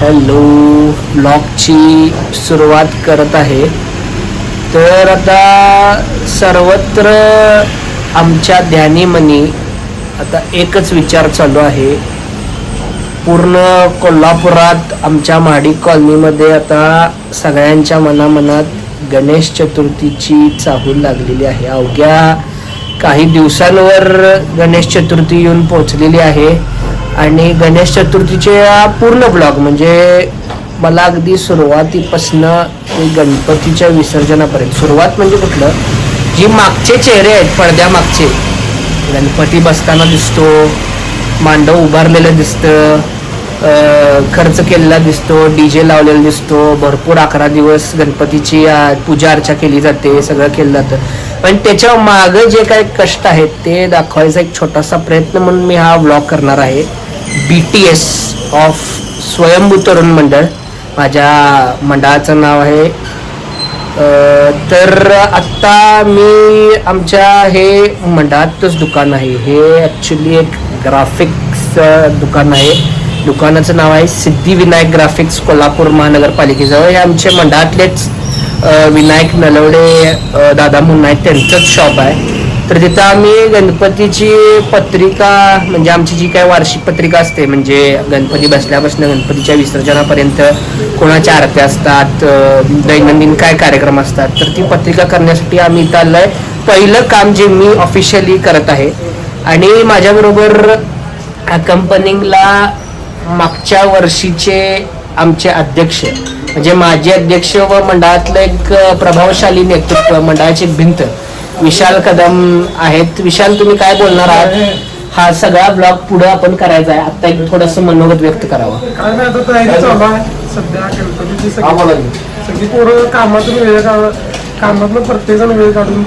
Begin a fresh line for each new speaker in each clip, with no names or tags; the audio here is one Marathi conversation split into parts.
हॅलो ब्लॉगची सुरुवात करत आहे. तर आता सर्वत्र आमच्या ध्यानीमनी आता एकच विचार चालू आहे. पूर्ण कोल्हापुरात आमच्या महाडी कॉलनीमध्ये आता सगळ्यांच्या मनामनात गणेश चतुर्थीची चाहूल लागलेली आहे. अवघ्या काही दिवसांवर गणेश चतुर्थी येऊन पोचलेली आहे. आणि गणेश चतुर्थीचे पूर्ण ब्लॉग म्हणजे मला अगदी सुरुवातीपासनं गणपतीच्या विसर्जनापर्यंत. सुरुवात म्हणजे कुठलं? जी मागचे चेहरे आहेत पडद्या मागचे. गणपती बसताना दिसतो मांडव उभारलेलं दिसतं खर्च केलेला दिसतो डी जे लावलेला दिसतो भरपूर अकरा दिवस गणपतीची पूजा अर्चा केली जाते सगळं केलं जातं. पण त्याच्या मागं जे काही कष्ट आहेत ते दाखवायचा एक छोटासा प्रयत्न म्हणून मी हा व्लॉग करणार आहे. B T S of Swayambhu Tarun Mandal माझ्या मंडळाचं नाव आहे. तर आत्ता मी आमच्या हे मंडळातच दुकान आहे. हे ॲक्च्युली एक ग्राफिक्स दुकान आहे. दुकानाचं नाव आहे सिद्धिविनायक ग्राफिक्स कोल्हापूर महानगरपालिकेजवळ. हे आमचे मंडळातलेच विनायक नलवडे दादा म्हणून आहेत त्यांचंच शॉप आहे. तर तिथं आम्ही गणपतीची पत्रिका म्हणजे आमची जी काय वार्षिक पत्रिका असते म्हणजे गणपती बसल्यापासून गणपतीच्या विसर्जनापर्यंत कोणाच्या आरत्या असतात दैनंदिन काय कार्यक्रम असतात तर ती पत्रिका करण्यासाठी आम्ही इथं आलोय पहिलं काम जे मी ऑफिशियली करत आहे आणि माझ्याबरोबर कंपनीला मागच्या वर्षीचे आमचे अध्यक्ष म्हणजे माजी अध्यक्ष व मंडळातलं एक प्रभावशाली नेतृत्व मंडळाची भिंत विशाल कदम आहेत. विशाल तुम्ही काय बोलणार आहात? हा सगळा ब्लॉग पुढे आपण करायचा आहे. आता एक थोडस मनोगत व्यक्त करावं.
काय नाही आता तयारी चालू आहे. सध्या गणपतीची
हा,
सगळी. सगळी पोरं कामातून वेळ काढ कामातून प्रत्येक जण वेळ काढून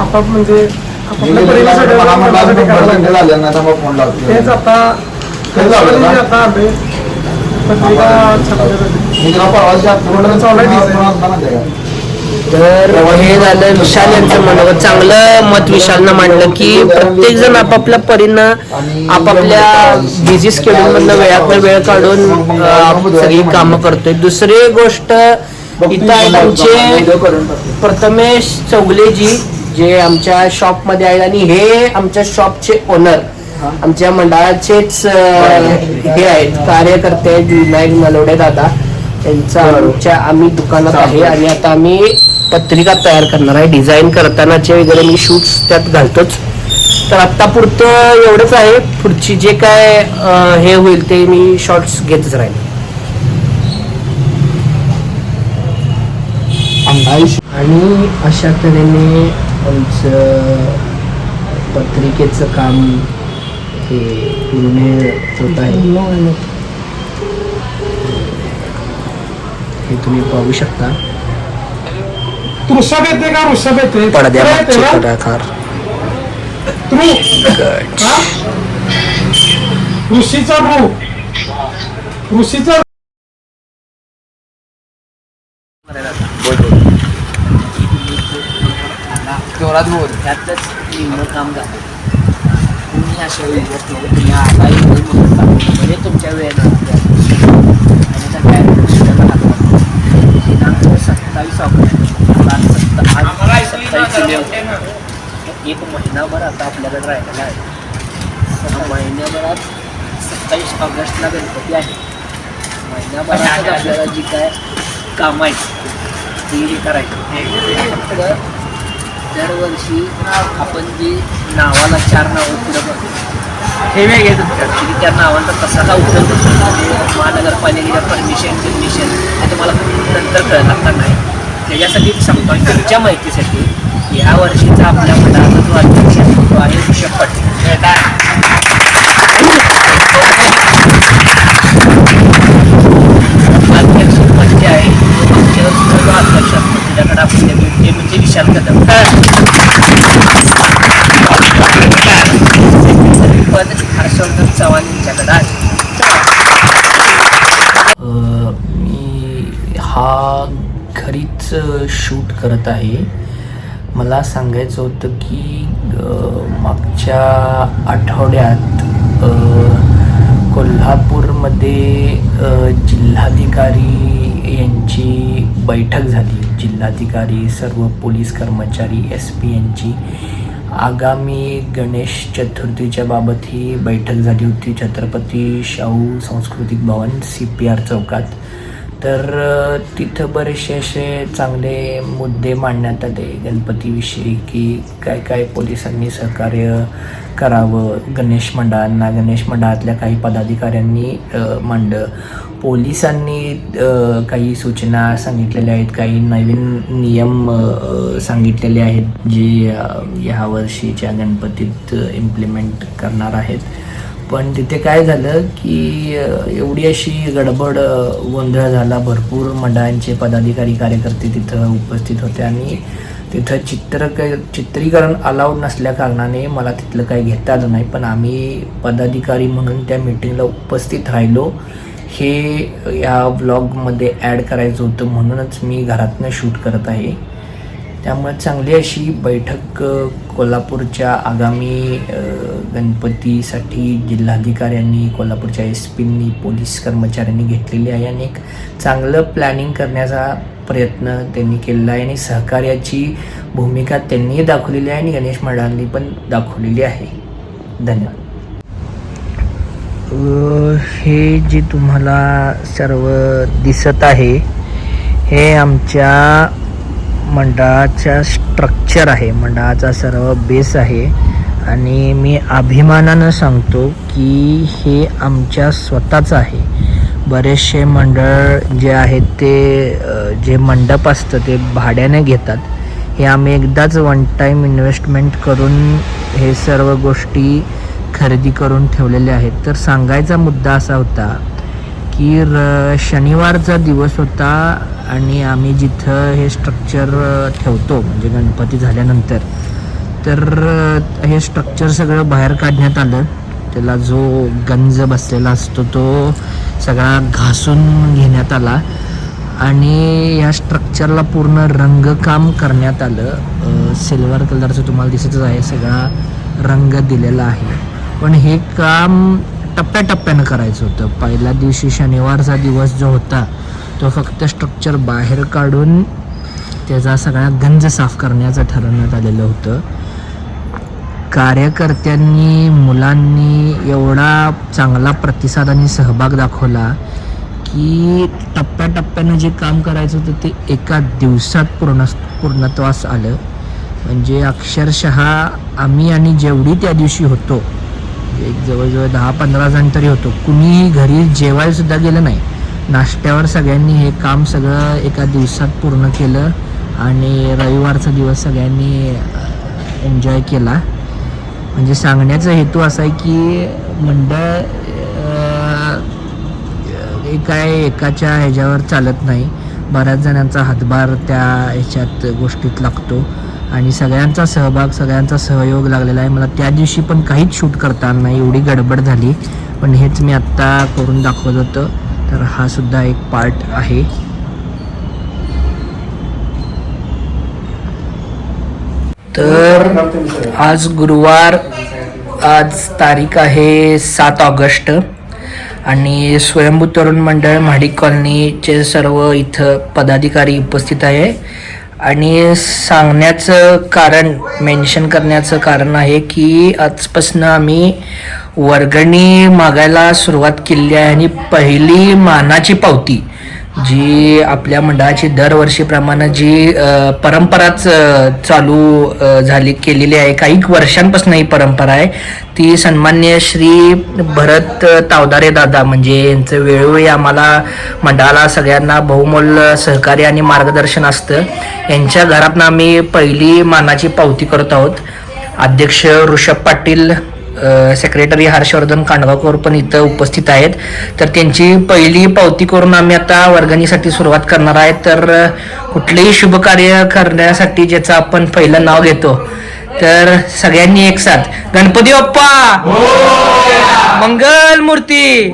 आपाप म्हणजे आपापल्या परीने सगळं करायला तेच आता? आता आले पत्रिका
पूर्ण
चालू आहे
तर हे झालं विशाल यांचं म्हणणं. चांगलं मत विशालनं मांडलं की प्रत्येक जण आपापल्या परीनं आपापल्या बिझी स्केड्यूल मधनं वेळात वेळ काढून सगळी कामं करतोय. दुसरी गोष्ट इथं आहेत आमचे प्रथमेश चौगलेजी जे आमच्या शॉपमध्ये आहेत आणि हे आमच्या शॉपचे ओनर आमच्या मंडळाचेच हे आहेत कार्यकर्ते आहेत विनायक नलवडे दादा. त्यांचा आमच्या आम्ही दुकानात आहे आणि आता आम्ही पत्रिका तयार करणार आहे. डिझाईन करतानाचे वगैरे मी शूट्स त्यात घालतोच. तर आत्ता पुरतं एवढंच आहे. पुढची जे काय अं, हे होईल ते मी शॉर्ट्स घेतच राहील आणि अशा तऱ्हेने आमचं पत्रिकेचं काम हे पूर्ण होत आहे. हे तुम्ही पाहू शकता.
येते का ऋषभ येते
पडद्यामागचे
येते का?
कलाकार.
तृ? हा? ऋषीचा भू ऋषीचा
जोरात बोल.
त्यातच निम्न काम झालं. तुम्ही अशा वेळी तुम्ही. म्हणजे तुमच्या वेळेला आणि त्या पॅरेंट्सला हातभार. दिनांक सत्तावीस ऑगस्ट आज सत्ता आज सत्तावीस जुलै होते. एक महिनाभर आता आपल्याकडे राहिलेला आहे त्या महिन्याभरात सत्तावीस ऑगस्टला गणपती आहे. महिन्याभरात आपल्याला जी काय कामं आहेत ती हे करायची. फक्त दरवर्षी आपण जी नावाला चार नावं पुढे बघतो. हे वेगळे की त्या नावांचा का उपयोग महानगरपालिकेच्या परमिशन परमिशन हे तुम्हाला नंतर कळलं आता नाही. त्याच्यासाठी सांगतो आणि तुमच्या माहितीसाठी या वर्षीचा आपल्या मंडळाचा जो अध्यक्ष तो आहे ऋषभ पाटील अध्यक्ष म्हणजे आहे मागच्या वर्षीचा जो अध्यक्ष असतो त्याच्याकडे आपण देतो ते म्हणजे विशाल कदम पद हर्षवर्धन चव्हाण यांच्याकडे आहे मी हा घरीच शूट करत आहे. मला सांगायचं होतं की मागच्या आठवड्यात कोल्हापूरमध्ये जिल्हाधिकारी यांची बैठक झाली. जिल्हाधिकारी सर्व पोलीस कर्मचारी एस पी यांची. आगामी गणेश चतुर्थीच्या बाबत ही बैठक झाली होती. छत्रपती शाहू सांस्कृतिक भवन सी पी आर चौकात. तर तिथं बरेचसे असे चांगले मुद्दे मांडण्यात आले. गणपतीविषयी की काय काय पोलिसांनी सहकार्य करावं? गणेश मंडळांना गणेश मंडळातल्या काही पदाधिकाऱ्यांनी मांडलं. पोलिसांनी काही सूचना सांगितलेल्या आहेत काही नवीन नियम सांगितलेले आहेत जे ह्या वर्षीच्या गणपतीत इम्प्लिमेंट करणार आहेत. पण तिथे काय झालं की एवढी अशी गडबड गोंधळ झाला भरपूर. मंडळांचे पदाधिकारी कार्यकर्ते तिथं उपस्थित होते आणि तिथं चित्र चित्रीकरण अलाउड नसल्या कारणाने मला तिथलं काही घेता आलं नाही. पण आम्ही पदाधिकारी म्हणून त्या मीटिंगला उपस्थित राहिलो. हे या ब्लॉगमध्ये ॲड करायचं होतं म्हणूनच मी घरातनं शूट करत आहे. त्यामुळे चांगली अशी बैठक कोल्हापूरच्या आगामी गणपतीसाठी जिल्हाधिकाऱ्यांनी कोल्हापूरच्या एस पींनी पोलीस कर्मचाऱ्यांनी घेतलेली आहे आणि एक चांगलं प्लॅनिंग करण्याचा प्रयत्न त्यांनी केलेला आहे आणि सहकार्याची भूमिका त्यांनी दाखवलेली आहे आणि गणेश मंडळांनी पण दाखवलेली आहे. धन्यवाद. हे जे तुम्हाला सर्व दिसत आहे हे आमच्या मंडळाचा स्ट्रक्चर आहे. मंडळाचा सर्व बेस आहे. आणि मी अभिमानानं सांगतो की हे आमच्या स्वतःचं आहे. बरेचसे मंडळ जे आहेत ते जे मंडप असतं ते भाड्याने घेतात. हे आम्ही एकदाच वन टाईम इन्व्हेस्टमेंट करून हे सर्व गोष्टी खरेदी करून ठेवलेले आहेत. तर सांगायचा मुद्दा असा होता की र शनिवारचा दिवस होता आणि आम्ही जिथं हे स्ट्रक्चर ठेवतो म्हणजे गणपती झाल्यानंतर तर हे स्ट्रक्चर सगळं बाहेर काढण्यात आलं. त्याला जो गंज बसलेला असतो तो सगळा घासून घेण्यात आला आणि या स्ट्रक्चरला पूर्ण रंगकाम करण्यात आलं. सिल्वर कलरचं तुम्हाला दिसतच आहे सगळा रंग दिलेला आहे. पण हे काम टप्प्याटप्प्यानं करायचं होतं. पहिल्या दिवशी शनिवारचा दिवस जो होता तो फक्त स्ट्रक्चर बाहेर काढून त्याचा सगळा गंज साफ करण्याचं ठरवण्यात आलेलं होतं. कार्यकर्त्यांनी मुलांनी एवढा चांगला प्रतिसाद आणि सहभाग दाखवला की टप्प्याटप्प्यानं जे काम करायचं होतं ते एका दिवसात पूर्ण पूर्णत्वास आलं. म्हणजे अक्षरशः आम्ही आणि जेवढी त्या दिवशी होतो एक जवळजवळ दहा पंधरा जण तरी होतो. कुणीही घरी जेवायला सुद्धा गेलं नाही. नाश्त्यावर सगळ्यांनी हे काम सगळं एका दिवसात पूर्ण केलं आणि रविवारचा दिवस सगळ्यांनी एन्जॉय केला. म्हणजे सांगण्याचा हेतू असा आहे की मंडळ अं, काय एकाच्या ह्याच्यावर चालत नाही. बऱ्याच जणांचा हातभार त्या ह्याच्यात गोष्टीत लागतो. आणि सगळ्यांचा सहभाग सगळ्यांचा सहयोग लागलेला आहे. मला त्या दिवशी पण काहीच शूट करता आलं नाही एवढी गडबड झाली. पण हेच मी आत्ता करून दाखवत होतं. तर हा सुद्धा एक पार्ट आहे. तर आज गुरुवार आज तारीख आहे सात ऑगस्ट. आणि स्वयंभू तरुण मंडळ महाडिक कॉलनीचे सर्व इथं पदाधिकारी उपस्थित आहे. आणि सांगण्याचं कारण मेन्शन करण्याचं कारण आहे की आजपासून आम्ही वर्गणी मागायला सुरुवात केली आहे आणि पहिली मानाची पावती जी आपल्या मंडळाची दरवर्षीप्रमाणे जी परंपराच चालू झाली केलेली आहे काही वर्षांपासून ही परंपरा आहे ती सन्मान्य श्री भरत तावदारे दादा म्हणजे यांचं वेळोवेळी आम्हाला मंडळाला सगळ्यांना बहुमोल सहकार्य आणि मार्गदर्शन असतं. यांच्या घरातनं आम्ही पहिली मानाची पावती करत आहोत. अध्यक्ष ऋषभ पाटील सेक्रेटरी हर्षवर्धन कांडगावकर पण इथं उपस्थित आहेत. तर त्यांची पहिली पावती करून आम्ही आता वर्गणीसाठी सुरुवात करणार आहे. तर कुठलेही शुभ कार्य करण्यासाठी ज्याचं आपण पहिलं नाव घेतो तर सगळ्यांनी एक साथ. गणपती बाप्पा! मंगल मूर्ती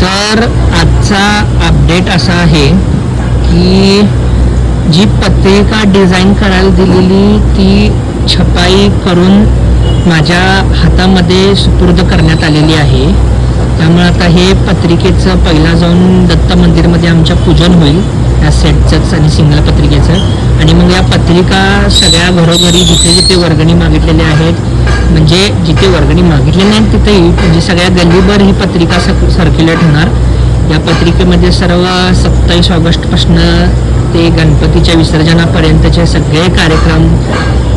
तर आजचा अपडेट असा आहे की जी पत्रिका डिझाईन करायला दिलेली ती छपाई करून माझ्या हातामध्ये सुपूर्द करण्यात आलेली आहे. त्यामुळे आता हे पत्रिकेचं पहिला जाऊन दत्त मंदिरमध्ये आमच्या पूजन होईल या सेटचंच आणि सिंगल पत्रिकेचं. आणि मग या पत्रिका सगळ्या घरोघरी जिथे जिथे वर्गणी मागितलेल्या आहेत म्हणजे जिथे वर्गणी मागितलेली नाही तिथेही म्हणजे सगळ्या गल्लीभर ही पत्रिका सर्क्युलेट होणार. या पत्रिकेमध्ये सर्व सत्तावीस ऑगस्टपासून ते गणपतीच्या विसर्जनापर्यंतचे सगळे कार्यक्रम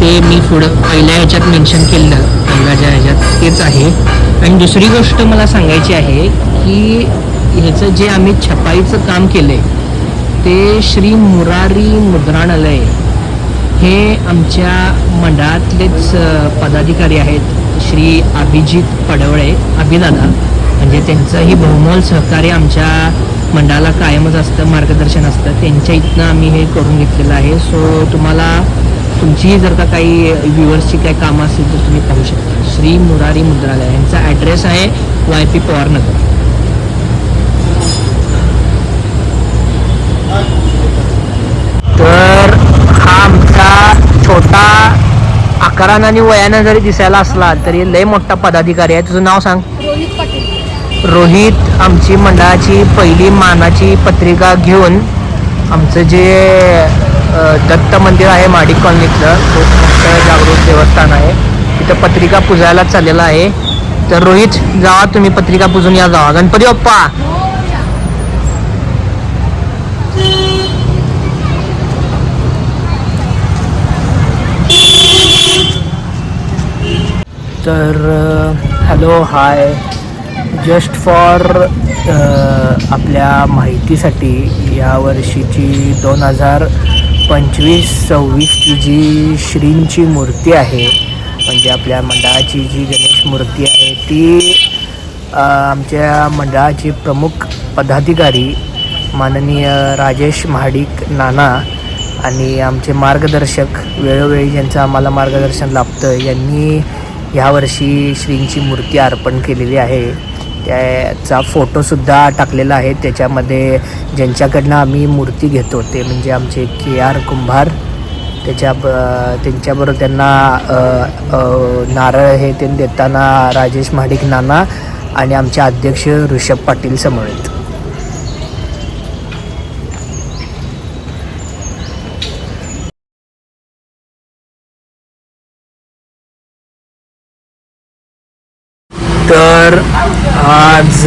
ते मी पुढं पहिल्या ह्याच्यात मेन्शन केलं. पहिल्या ज्या ह्याच्यात तेच आहे. आणि दुसरी गोष्ट मला सांगायची आहे की ह्याचं जे आम्ही छपाईचं काम केलं आहे ते श्री मुरारी मुद्रणालय हे आमच्या मंडळातलेच पदाधिकारी आहेत श्री अभिजित पडवळे अभिदादा. म्हणजे त्यांचंही बहुमोल सहकार्य आमच्या मंडळाला कायमच असतं मार्गदर्शन असतं. त्यांच्या इथनं आम्ही हे करून घेतलेलं आहे. सो तुम्हाला तुमचीही जर का काही व्ह्युअर्सची काही कामं असतील तर तुम्ही पाहू शकता. श्री मुरारी मुद्रालय. यांचा ॲड्रेस आहे वाय पी पवारनगर. तर हा आमचा छोटा आकारानं आणि वयानं जरी दिसायला असला तरी लय मोठा पदाधिकारी आहे. तुझं नाव सांग.
रोहित
आमची मंडळाची पहिली मानाची पत्रिका घेऊन आमचं जे दत्त मंदिर आहे माडिक कॉलनीतलं खूप मोठं जागृत देवस्थान आहे. तिथं पत्रिका पुजायला चाललेला आहे. तर रोहित जावा तुम्ही पत्रिका पुजून या जावा. गणपती बाप्पा! तर हॅलो हाय. जस्ट फॉर आपल्या माहितीसाठी या वर्षीची दोन हजार पंचवीस सव्वीसची जी श्रींची मूर्ती आहे म्हणजे आपल्या मंडळाची जी गणेश मूर्ती आहे ती आमच्या मंडळाचे प्रमुख पदाधिकारी माननीय राजेश महाडिक नाना आणि आमचे मार्गदर्शक वेळोवेळी ज्यांचं आम्हाला मार्गदर्शन लाभतं यांनी ह्यावर्षी श्रींची मूर्ती अर्पण केलेली आहे. त्याचा फोटोसुद्धा टाकलेला आहे. त्याच्यामध्ये ज्यांच्याकडनं आम्ही मूर्ती घेतो ते म्हणजे आमचे के आर कुंभार. त्याच्या ब त्यांच्याबरोबर त्यांना नारळ हे ते देताना राजेश महाडिक नाना आणि आमचे अध्यक्ष ऋषभ पाटील समवेत. आहेत आज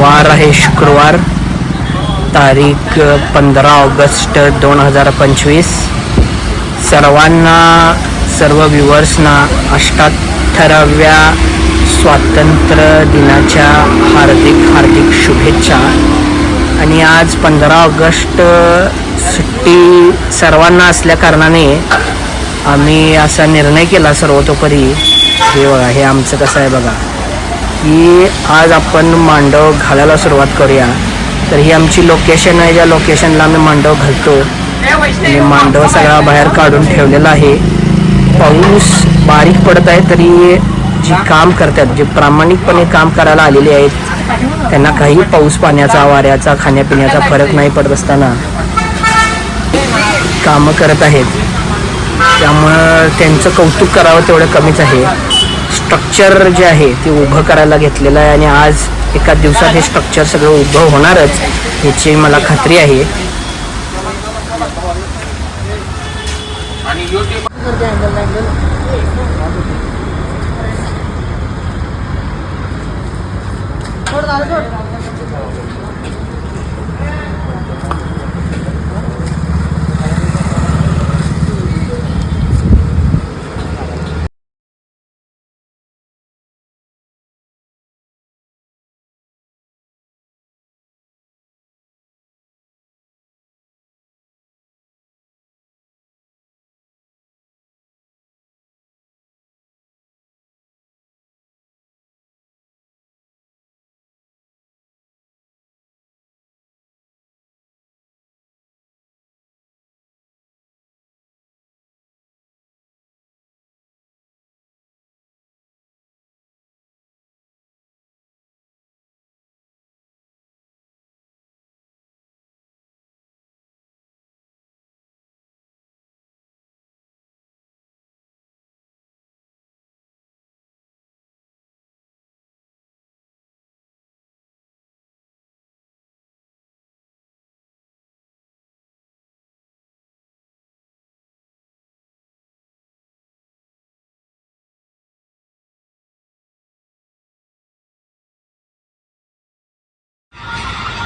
वार आहे शुक्रवार तारीख पंधरा ऑगस्ट दोन हजार पंचवीस. सर्वांना सर्व व्ह्युअर्सना अष्टाठराव्या स्वातंत्र्य दिनाच्या हार्दिक हार्दिक शुभेच्छा. आणि आज पंधरा ऑगस्ट सुट्टी सर्वांना असल्या कारणाने आम्ही असा निर्णय केला सर्वतोपरी. हे बघा हे आमचं कसं आहे बघा. की आज आपण मांडव घालायला सुरुवात करूया. तर ही आमची लोकेशन आहे. ज्या लोकेशनला आम्ही मांडव घालतो आणि मांडव सगळा बाहेर काढून ठेवलेला आहे. पाऊस बारीक पडत आहे तरी जी काम करतात जे प्रामाणिकपणे काम करायला आलेले आहेत त्यांना काही पाऊस पाण्याचा वाऱ्याचा खाण्यापिण्याचा फरक नाही पडत असताना. कामं करत आहेत. त्यामुळं त्यांचं कौतुक करावं तेवढं कमीच आहे. स्ट्रक्चर जे आहे ते उभं करायला घेतलेलं आहे आणि आज एका दिवसात हे स्ट्रक्चर सगळं उभं होणारच याची मला खात्री आहे. आणि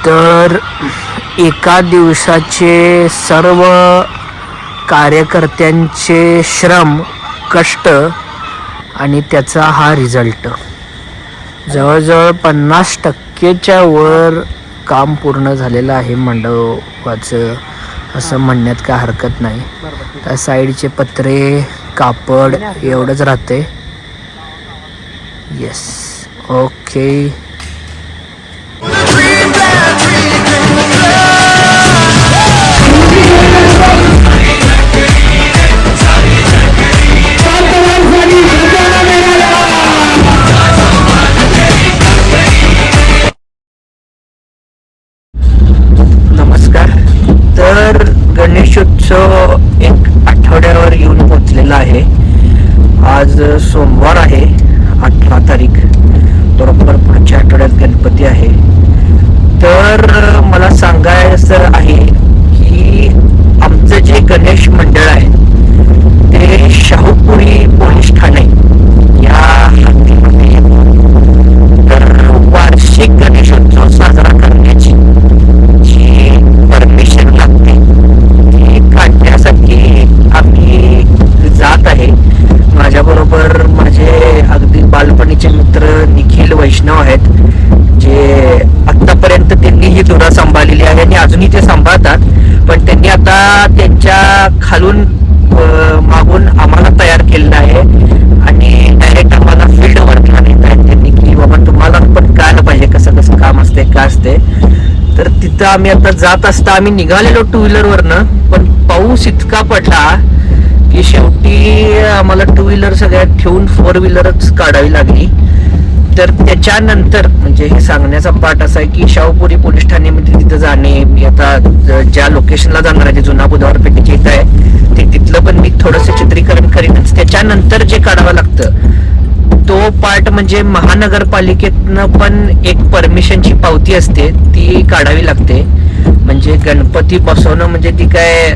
तर एका दिवसाचे सर्व कार्यकर्त्यांचे श्रम कष्ट आणि त्याचा हा रिझल्ट जवळजवळ पन्नास टक्केच्या वर काम पूर्ण झालेलं आहे मंडपाचं असं म्हणण्यात काय हरकत नाही. त्या साईडचे पत्रे कापड एवढंच राहते येस ओके तर तिथं आम्ही आता जात असता आम्ही निघालेलो टू व्हीलरवरनं पण पाऊस इतका पडला की शेवटी आम्हाला टू व्हीलर सगळ्यात ठेवून फोर व्हीलरच काढावी लागली. तर त्याच्यानंतर म्हणजे हे सांगण्याचा पाठ असा आहे की शाहूपुरी पोलीस ठाण्यामध्ये तिथं जाणे मी आता ज्या लोकेशनला जाणार आहे जुना बुधवार पेठेच्या इथं आहे ते तिथलं पण मी थोडंसं चित्रीकरण करीनच. त्याच्यानंतर जे काढावं लागतं तो पार्ट म्हणजे महानगरपालिकेतनं पण एक परमिशनची पावती असते ती काढावी लागते. म्हणजे गणपती बसवणं म्हणजे ती काय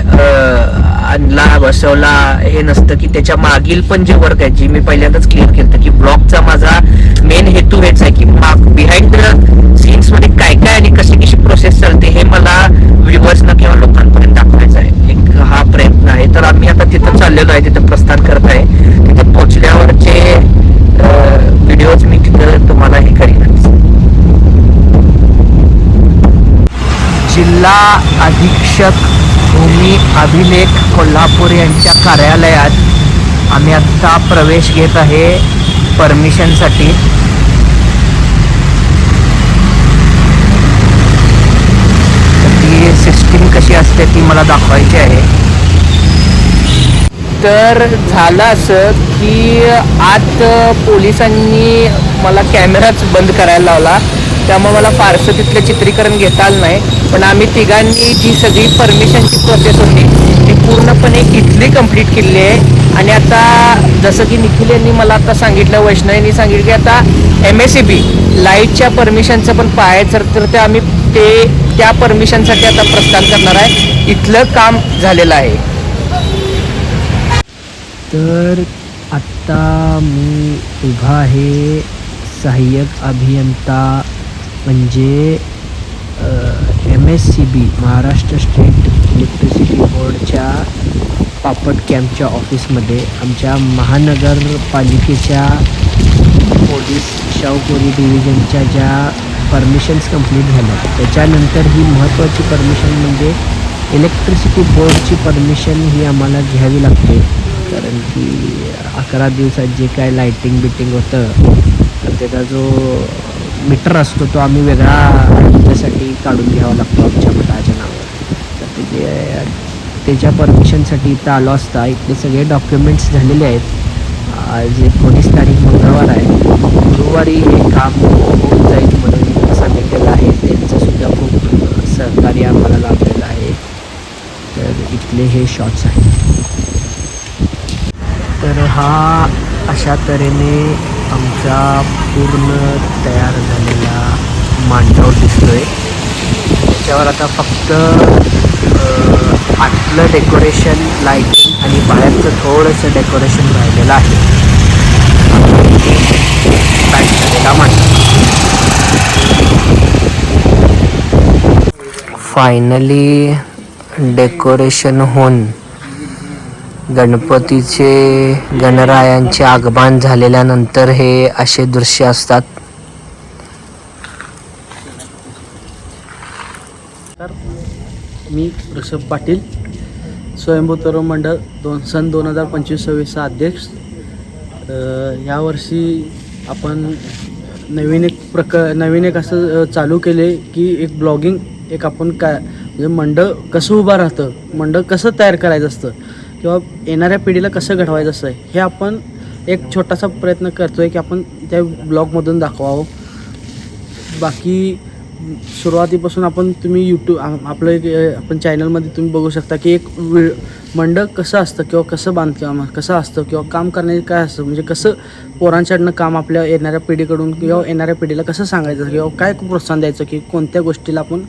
आणला बसवला हे नसतं की त्याच्या मागील पण जे वर्क आहे जी मी पहिल्यांदाच क्लिअर केलं की ब्लॉगचा माझा मेन हेतू हेच आहे की माग बिहाइंड सीन्समध्ये काय काय आणि कशी कशी प्रोसेस जिल्हा अधीक्षक भूमी अभिलेख कोल्हापूर यांच्या कार्यालयात आम्ही आत्ता प्रवेश घेत आहे परमिशनसाठी. ती सिस्टीम कशी असते ती मला दाखवायची आहे. तर झालं असं की आत पोलिसांनी मला कॅमेराच बंद करायला लावला. त्यामुळे मला फारसं तिथलं चित्रीकरण घेता आलं नाही. पण आम्ही तिघांनी जी सगळी परमिशनची प्रोसेस होती ती पूर्णपणे इथली कंप्लीट केली आहे. आणि आता जसं की निखिल यांनी मला आता सांगितलं वैष्णवींनी सांगितलं की आता एम एस सी बी लाईटच्या परमिशनचं पण पाहायचं तर ते आम्ही ते त्या परमिशनसाठी आता प्रस्थान करणार आहे. इथलं काम झालेलं आहे. तर आत्ता मी उभा आहे सहाय्यक अभियंता म्हणजे M S C B Maharashtra state electricity बोर्डच्या पापट कॅम्पच्या ऑफिसमध्ये आमच्या महानगरपालिकेच्या पोलीस शाहूपुरी डिव्हिजनच्या ज्या परमिशन्स कंप्लीट झाल्या त्याच्यानंतर ही महत्त्वाची परमिशन म्हणजे इलेक्ट्रिसिटी बोर्डची परमिशन ही आम्हाला घ्यावी लागते. कारण की अकरा दिवसात जे काय लायटिंग बिटिंग होतं तर त्याचा जो मीटर असतो तो आम्ही वेगळा त्यासाठी काढून घ्यावा लागतो आमच्या मंडळाच्या नावावर. तर ते त्याच्या परमिशनसाठी इथं आलो असता इथले सगळे डॉक्युमेंट्स झालेले आहेत. आज एकोणीस तारीख मंगळवार आहे. गुरुवारी हे काम होऊन जाईल म्हणून सांगितलेलं आहे. त्यांचंसुद्धा खूप सहकार्य आम्हाला लाभलेलं आहे. तर इथले हे शॉट्स आहेत. तर हा अशा तऱ्हेने आमचा पूर्ण तयार झालेला मांडव दिसतोय. त्याच्यावर आता फक्त आतलं डेकोरेशन लाईटिंग आणि बाहेरचं थोडंसं डेकोरेशन राहिलेलं आहे. झालेला मांडव. फायनली डेकोरेशन होऊन गणपतीचे गणरायांचे आगमन झालेल्यानंतर हे असे दृश्य असतात.
मी ऋषभ पाटील स्वयंभू तरुण मंडळ दोन सन दोन हजार पंचवीस सव्वीसचा अध्यक्ष. यावर्षी आपण नवीन एक प्रक नवीन एक असं चालू केले की एक ब्लॉगिंग एक आपण काय म्हणजे मंडळ कसं उभं राहतं मंडळ कसं तयार करायचं असतं किंवा येणाऱ्या पिढीला कसं घडवायचं आहे हे आपण एक छोटासा प्रयत्न करतो आहे की आपण त्या ब्लॉगमधून दाखवावं. बाकी सुरुवातीपासून आपण तुम्ही यूट्यूब आपलं एक आपण चॅनलमध्ये तुम्ही बघू शकता की एक वि मंडप कसं असतं किंवा कसं बांधकाम कसं असतं किंवा काम करण्याचे काय असतं म्हणजे कसं पोरांच्याकडनं काम आपल्या येणाऱ्या पिढीकडून किंवा येणाऱ्या पिढीला कसं सांगायचं किंवा काय प्रोत्साहन द्यायचं की कोणत्या गोष्टीला आपण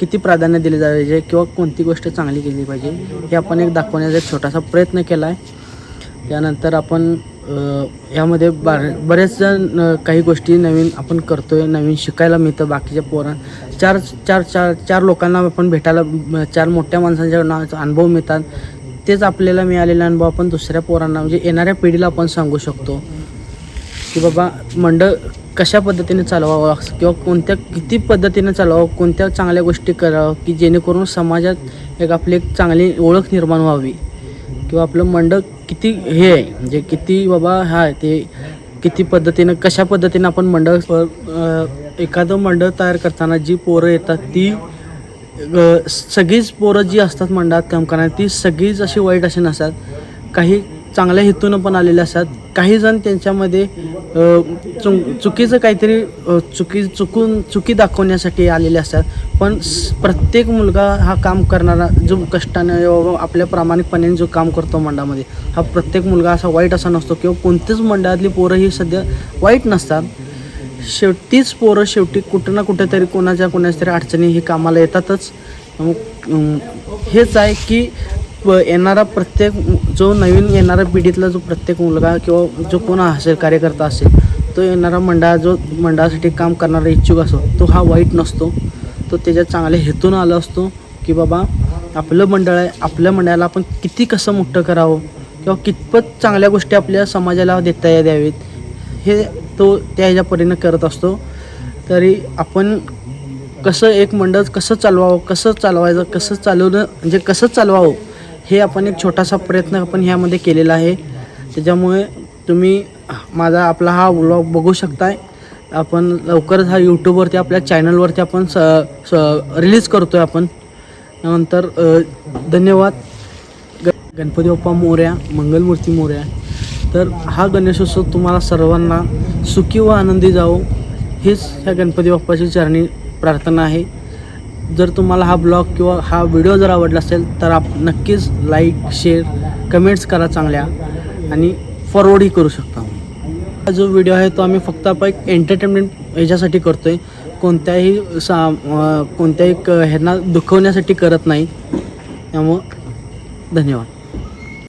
किती प्राधान्य दिले पाहिजे किंवा कोणती गोष्ट चांगली केली पाहिजे हे आपण एक दाखवण्याचा एक छोटासा प्रयत्न केला आहे त्यानंतर आपण यामध्ये बार बरेच जण काही गोष्टी नवीन आपण करतो आहे नवीन शिकायला मिळतं बाकीच्या पोरां चार चार चार चार लोकांना आपण भेटायला चार मोठ्या माणसांच्या अनुभव मिळतात. तेच आपल्याला मिळालेला अनुभव आपण दुसऱ्या पोरांना म्हणजे येणाऱ्या पिढीला आपण सांगू शकतो. की बाबा मंडळ कशा पद्धतीने चालवावं किंवा कोणत्या किती पद्धतीने चालवावं कोणत्या चांगल्या गोष्टी करावं की जेणेकरून समाजात एक आपली एक चांगली ओळख निर्माण व्हावी? किंवा आपलं मंडळ किती हे आहे? म्हणजे किती बाबा हा ते किती पद्धतीनं कशा पद्धतीनं आपण मंडळ एखादं मंडळ तयार करताना जी पोरं येतात ती सगळीच पोरं जी असतात मंडळात काम करणारी ती सगळीच अशी वाईट अशी नसतात. काही चांगल्या हेतूनं पण आलेले असतात. काही जण त्यांच्यामध्ये चु चुकीचं काहीतरी चुकी चुकून चुकी दाखवण्यासाठी आलेले असतात. पण प्रत्येक मुलगा हा काम करणारा जो कष्टाने आपल्या प्रामाणिकपणे जो काम करतो मंडळामध्ये हा प्रत्येक मुलगा असा वाईट असा नसतो किंवा कोणतीच मंडळातली पोरं ही सध्या वाईट नसतात. शेव तीच पोरं शेवटी कुठं ना कुठेतरी कोणाच्या कोणाच्या तरी अडचणी ही कामाला येतातच. मग, हेच आहे की येणारा प्रत्येक जो नवीन येणारा पिढीतला जो प्रत्येक मुलगा किंवा जो कोण असेल कार्यकर्ता असेल तो येणारा मंडळा जो मंडळासाठी काम करणारा इच्छुक असो तो हा वाईट नसतो. तो त्याच्या चांगल्या हेतून आला असतो की बाबा आपलं मंडळ आहे आपल्या मंडळाला आपण किती कसं मोठं करावं किंवा कितपत चांगल्या गोष्टी आपल्या समाजाला देता या द्यावेत हे तो त्या ह्याच्या परीनं करत असतो. तरी आपण कसं एक मंडळ कसं चालवावं कसं चालवायचं कसं चालवणं म्हणजे कसं चालवावं हे आपण एक छोटासा प्रयत्न आपण ह्यामध्ये केलेला आहे. त्याच्यामुळे तुम्ही माझा आपला हा व्लॉग बघू शकताय. आपण लवकरच हा यूट्यूबवरती आपल्या चॅनलवरती आपण स स रिलीज करतो आहे आपण. नंतर धन्यवाद. ग गणपती बाप्पा मोऱ्या मंगलमूर्ती मोऱ्या तर हा गणेशोत्सव तुम्हाला सर्वांना सुखी व आनंदी जावो. हीच ह्या गणपती बाप्पाची चरणी प्रार्थना आहे. जर तुम्हाला हा ब्लॉग किंवा हा व्हिडिओ जर आवडला असेल तर आप नक्कीच लाईक शेअर कमेंट्स करा चांगल्या आणि फॉरवर्डही करू शकता. हा जो व्हिडिओ आहे तो आम्ही फक्त आपण एक एंटरटेनमेंट ह्याच्यासाठी करतो आहे कोणत्याही सा कोणत्याही क ह्यांना दुखवण्यासाठी करत नाही. त्यामुळं धन्यवाद.